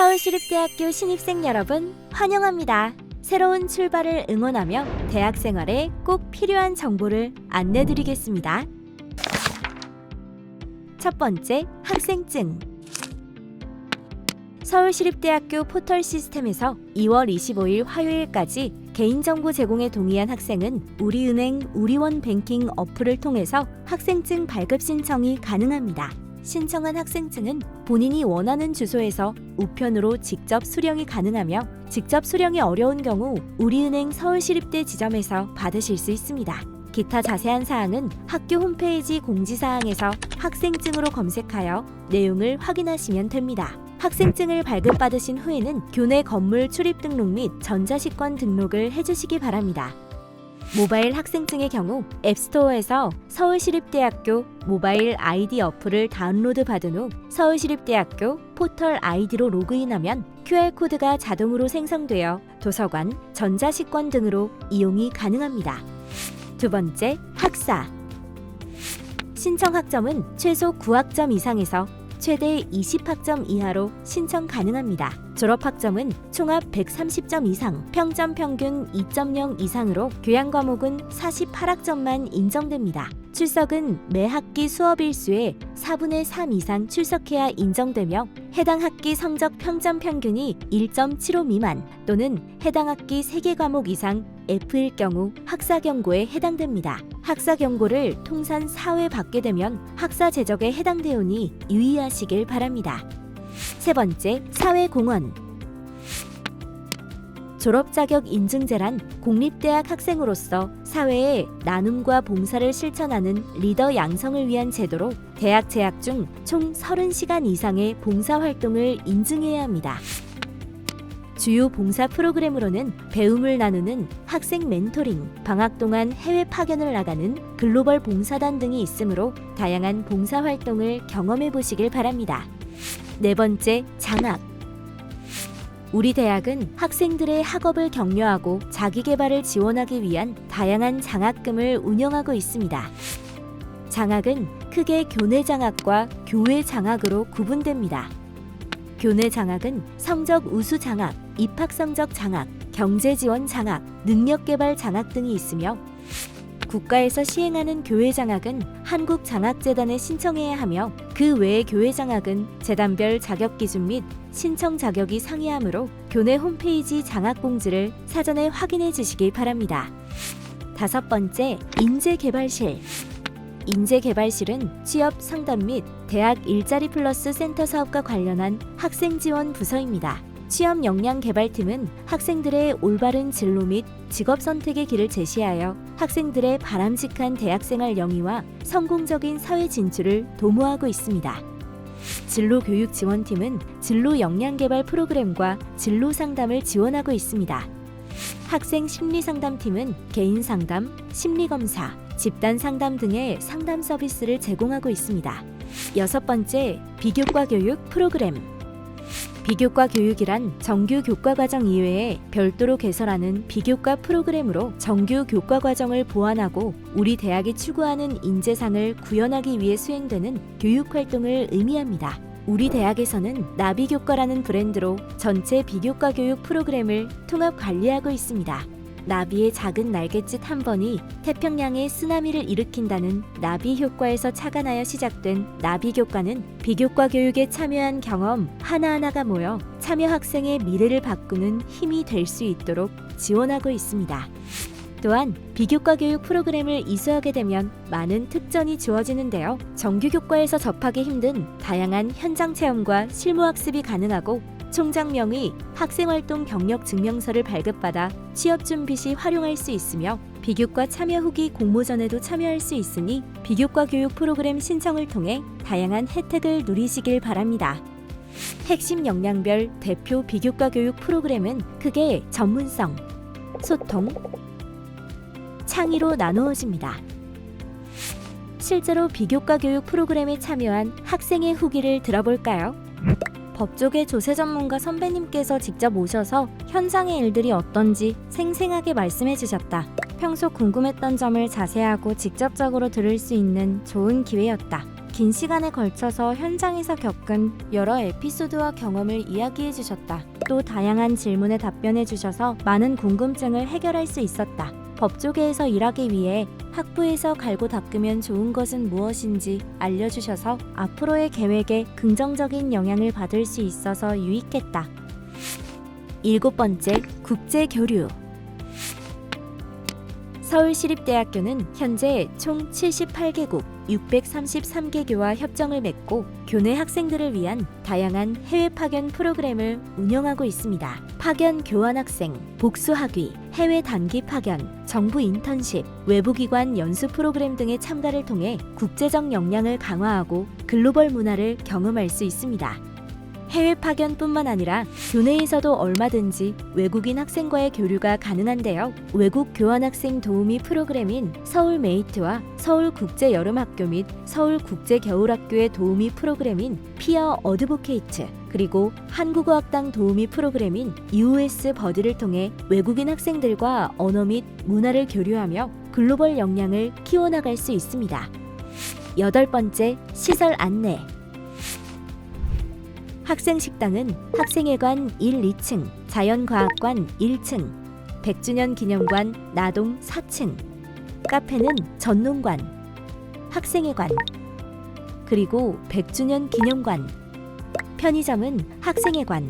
서울시립대학교 신입생 여러분 환영합니다. 새로운 출발을 응원하며 대학 생활에 꼭 필요한 정보를 안내드리겠습니다. 첫 번째, 학생증. 서울시립대학교 포털 시스템에서 2월 25일 화요일까지 개인정보 제공에 동의한 학생은 우리은행 우리원 뱅킹 어플을 통해서 학생증 발급 신청이 가능합니다. 신청한 학생증은 본인이 원하는 주소에서 우편으로 직접 수령이 가능하며 직접 수령이 어려운 경우 우리은행 서울시립대 지점에서 받으실 수 있습니다. 기타 자세한 사항은 학교 홈페이지 공지사항에서 학생증으로 검색하여 내용을 확인하시면 됩니다. 학생증을 발급받으신 후에는 교내 건물 출입 등록 및 전자식권 등록을 해주시기 바랍니다. 모바일 학생증의 경우 앱스토어에서 서울시립대학교 모바일 아이디 어플을 다운로드 받은 후 서울시립대학교 포털 아이디로 로그인하면 QR코드가 자동으로 생성되어 도서관, 전자식권 등으로 이용이 가능합니다. 두 번째, 학사. 신청 학점은 최소 9학점 이상에서 최대 20학점 이하로 신청 가능합니다. 졸업 학점은 총합 130점 이상, 평점 평균 2.0 이상으로 교양 과목은 48학점만 인정됩니다. 출석은 매 학기 수업 일수의 4분의 3 이상 출석해야 인정되며 해당 학기 성적 평점 평균이 1.75 미만 또는 해당 학기 3개 과목 이상 F일 경우 학사 경고에 해당됩니다. 학사 경고를 통산 4회 받게 되면 학사 제적에 해당되오니 유의하시길 바랍니다. 세 번째, 사회공헌. 졸업 자격 인증제란 공립대학 학생으로서 사회에 나눔과 봉사를 실천하는 리더 양성을 위한 제도로 대학 재학 중 총 30시간 이상의 봉사 활동을 인증해야 합니다. 주요 봉사 프로그램으로는 배움을 나누는 학생 멘토링, 방학 동안 해외 파견을 나가는 글로벌 봉사단 등이 있으므로 다양한 봉사 활동을 경험해 보시길 바랍니다. 네 번째, 장학. 우리 대학은 학생들의 학업을 격려하고 자기 개발을 지원하기 위한 다양한 장학금을 운영하고 있습니다. 장학은 크게 교내 장학과 교외 장학으로 구분됩니다. 교내 장학은 성적 우수 장학, 입학 성적 장학, 경제 지원 장학, 능력 개발 장학 등이 있으며 국가에서 시행하는 교회 장학은 한국 장학재단에 신청해야 하며 그 외의 교회 장학은 재단별 자격 기준 및 신청 자격이 상이하므로 교내 홈페이지 장학 공지를 사전에 확인해 주시기 바랍니다. 다섯 번째, 인재개발실. 인재개발실은 취업 상담 및 대학 일자리 플러스 센터 사업과 관련한 학생 지원 부서입니다. 취업 역량 개발팀은 학생들의 올바른 진로 및 직업 선택의 길을 제시하여 학생들의 바람직한 대학생활 영위와 성공적인 사회 진출을 도모하고 있습니다. 진로 교육 지원팀은 진로 역량 개발 프로그램과 진로 상담을 지원하고 있습니다. 학생 심리 상담팀은 개인 상담, 심리 검사, 집단 상담 등의 상담 서비스를 제공하고 있습니다. 여섯 번째, 비교과 교육 프로그램. 비교과 교육이란 정규 교과 과정 이외에 별도로 개설하는 비교과 프로그램으로 정규 교과 과정을 보완하고 우리 대학이 추구하는 인재상을 구현하기 위해 수행되는 교육 활동을 의미합니다. 우리 대학에서는 나비교과라는 브랜드로 전체 비교과 교육 프로그램을 통합 관리하고 있습니다. 나비의 작은 날갯짓 한 번이 태평양에 쓰나미를 일으킨다는 나비 효과에서 착안하여 시작된 나비 교과는 비교과 교육에 참여한 경험 하나하나가 모여 참여 학생의 미래를 바꾸는 힘이 될 수 있도록 지원하고 있습니다. 또한 비교과 교육 프로그램을 이수하게 되면 많은 특전이 주어지는데요. 정규 교과에서 접하기 힘든 다양한 현장 체험과 실무 학습이 가능하고 총장명의 학생활동 경력 증명서를 발급받아 취업 준비 시 활용할 수 있으며 비교과 참여 후기 공모전에도 참여할 수 있으니 비교과 교육 프로그램 신청을 통해 다양한 혜택을 누리시길 바랍니다. 핵심 역량별 대표 비교과 교육 프로그램은 크게 전문성, 소통, 창의로 나누어집니다. 실제로 비교과 교육 프로그램에 참여한 학생의 후기를 들어볼까요? 법조계 조세 전문가 선배님께서 직접 오셔서 현장의 일들이 어떤지 생생하게 말씀해 주셨다. 평소 궁금했던 점을 자세하고 직접적으로 들을 수 있는 좋은 기회였다. 긴 시간에 걸쳐서 현장에서 겪은 여러 에피소드와 경험을 이야기해 주셨다. 또 다양한 질문에 답변해 주셔서 많은 궁금증을 해결할 수 있었다. 법조계에서 일하기 위해 학부에서 갈고 닦으면 좋은 것은 무엇인지 알려주셔서 앞으로의 계획에 긍정적인 영향을 받을 수 있어서 유익했다. 일곱 번째, 국제 교류. 서울시립대학교는 현재 총 78개국 633개교와 협정을 맺고 교내 학생들을 위한 다양한 해외 파견 프로그램을 운영하고 있습니다. 파견 교환 학생, 복수 학위, 해외 단기 파견, 정부 인턴십, 외부기관 연수 프로그램 등의 참가를 통해 국제적 역량을 강화하고 글로벌 문화를 경험할 수 있습니다. 해외 파견뿐만 아니라 교내에서도 얼마든지 외국인 학생과의 교류가 가능한데요. 외국 교환 학생 도우미 프로그램인 서울 메이트와 서울 국제 여름학교 및 서울 국제 겨울학교의 도우미 프로그램인 피어 어드보케이트 그리고 한국어 학당 도우미 프로그램인 US 버드를 통해 외국인 학생들과 언어 및 문화를 교류하며 글로벌 역량을 키워나갈 수 있습니다. 여덟 번째, 시설 안내. 학생식당은 학생회관 1, 2층, 자연과학관 1층, 100주년 기념관 나동 4층, 카페는 전농관, 학생회관, 그리고 100주년 기념관, 편의점은 학생회관,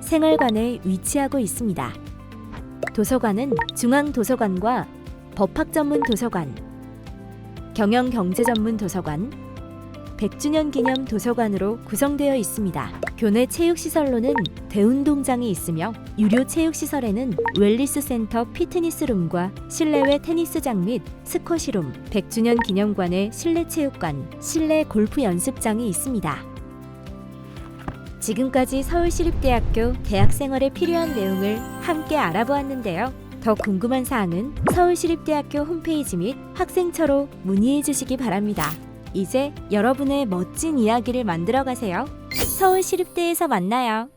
생활관에 위치하고 있습니다. 도서관은 중앙도서관과 법학 전문 도서관, 경영 경제 전문 도서관, 100주년 기념 도서관으로 구성되어 있습니다. 교내 체육시설로는 대운동장이 있으며 유료 체육시설에는 웰리스 센터 피트니스룸과 실내외 테니스장 및 스쿼시룸, 100주년 기념관의 실내 체육관, 실내 골프 연습장이 있습니다. 지금까지 서울시립대학교 대학생활에 필요한 내용을 함께 알아보았는데요. 더 궁금한 사항은 서울시립대학교 홈페이지 및 학생처로 문의해 주시기 바랍니다. 이제 여러분의 멋진 이야기를 만들어 가세요. 서울시립대에서 만나요.